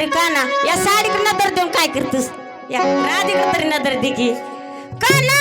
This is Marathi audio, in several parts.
अरे काना या साडीकडे नजर देऊन काय करतोस? या राधीकडे तरी नजर दे की. काना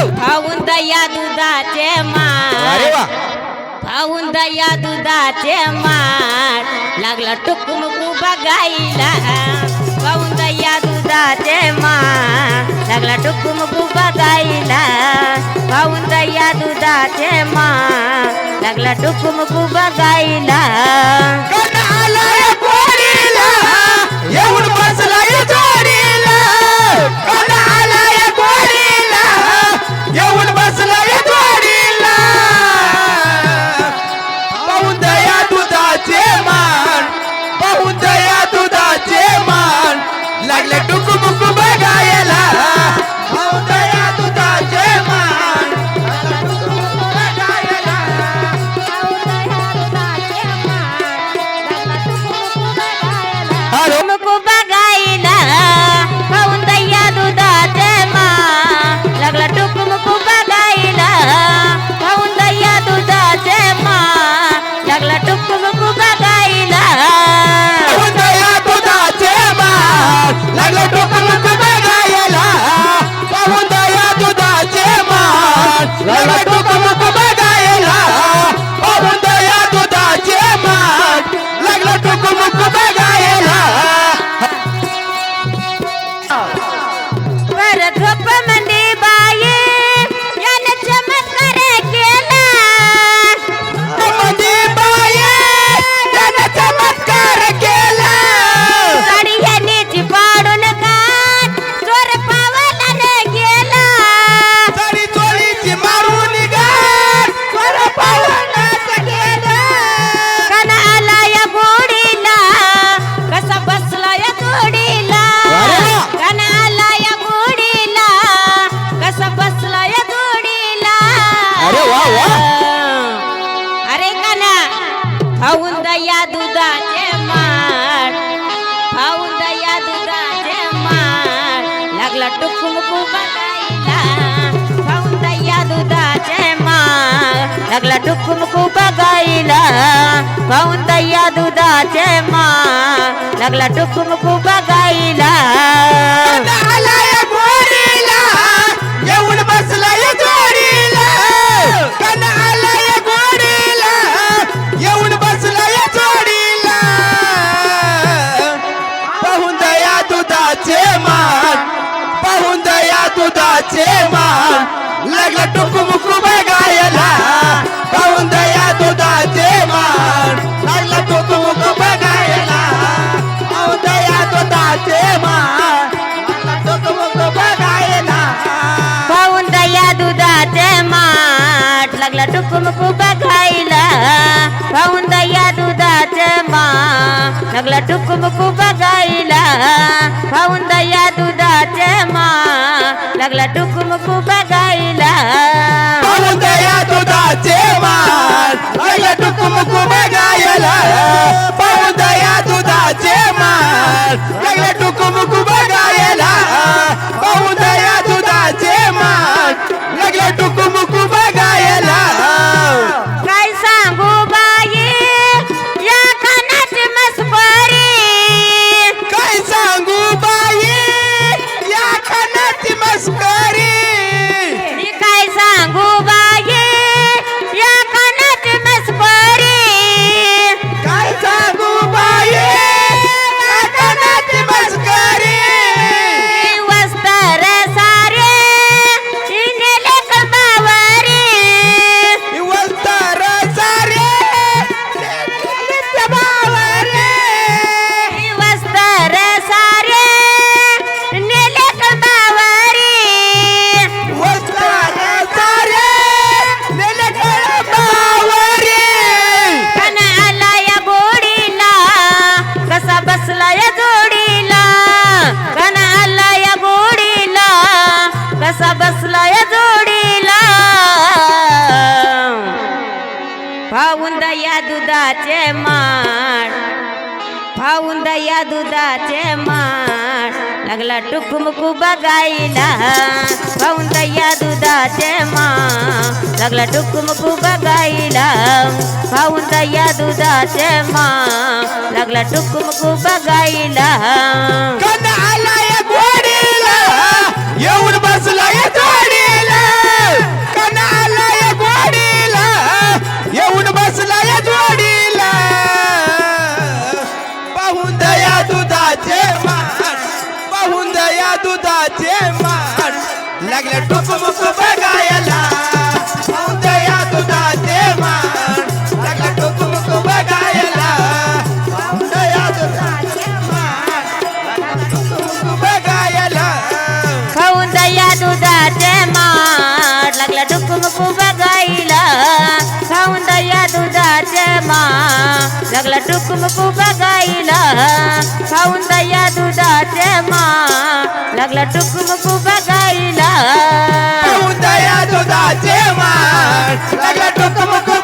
खाऊन दया दुधाचे मार खाऊन दया दुधाचे मार लागला टुकमुकू बघायला. खाऊन दया दुधाचे मार लागला टुकमुकू बघायला. खाऊन दया दुधाचे मार लागला टुकमुकू बघायला. Rapper लागला डुकुमकू बघायला. पाहून दया दुधाचे मा. लागला डुकुमकू बघायला. येऊन पाहून दया दुधाचे मान पाहून दया दुधाचे मान लागला टुकू मला टुकुमकू बघायला पाहून दया दुधाच मा. लागला टुकुमकू बघायला पाहून दया दुधाच मा. लागला टुकुमकू बघ दुधाचे माण पाहून दया दुधाचे माण लागला टुकुमुकू बघायला. पाहून दया दुधाचे माळ. लागला टुकुमुकू बघायला. पाहून दया दुधाचे माळ. लागला टुकुमुकू बघायला. नको बघायला. खाऊन दया दुधाच्या मा. लागला टुकमुकू बघायला. खाऊन दया दुधाच्या मा. लागला टुकमुकू बघायला. खाऊन दया दुधाचे मा. लागला टुकमुकू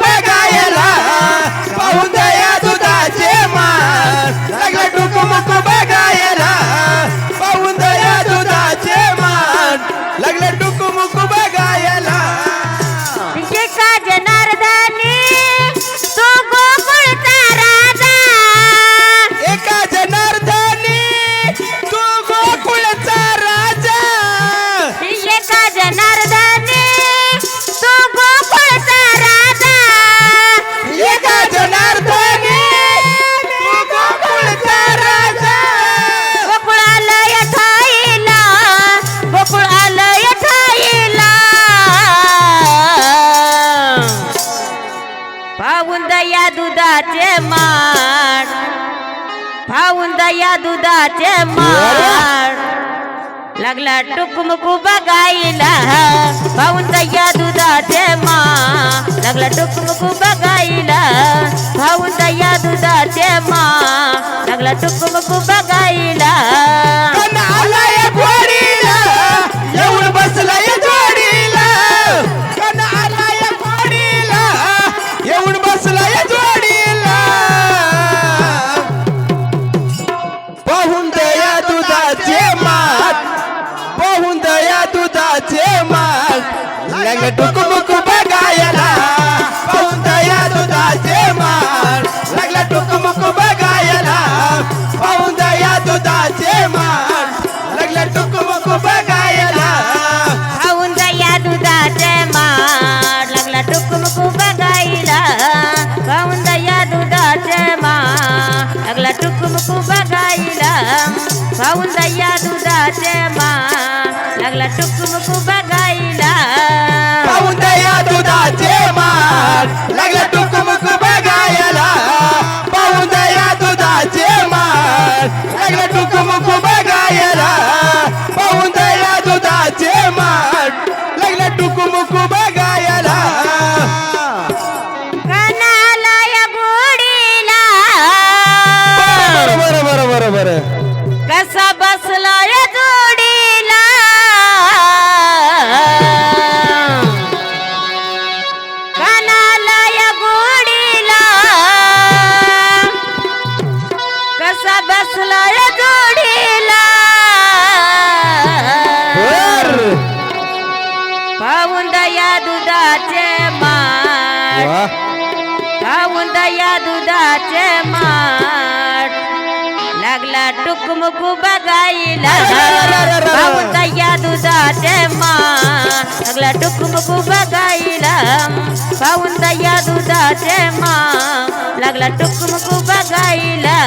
पाहून दया दुधाचे माड. पाहून दया दुधाचे माड. लागला टुकमुकू बघायला. पाहून दया दुधाचे मा लागला टुकमुकू बघायला. पाहून दया दुधाचे मा लागला टुकमुकू बघायला. মুখ মুখ मुंदया दुधाचे माठ. लागला टुकमुख बघायला. मुंदया दुधाचे माठ. लागला टुकमुख बघायला. पाऊंदया दुधाचे माठ. लागला टुकमुख बघायला.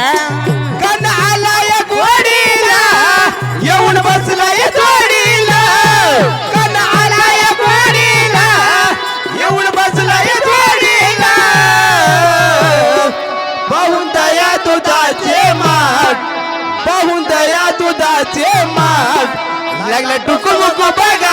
লাগলে টুকু মুকু বাগা।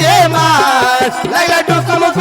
चेमा लगा टुक मुख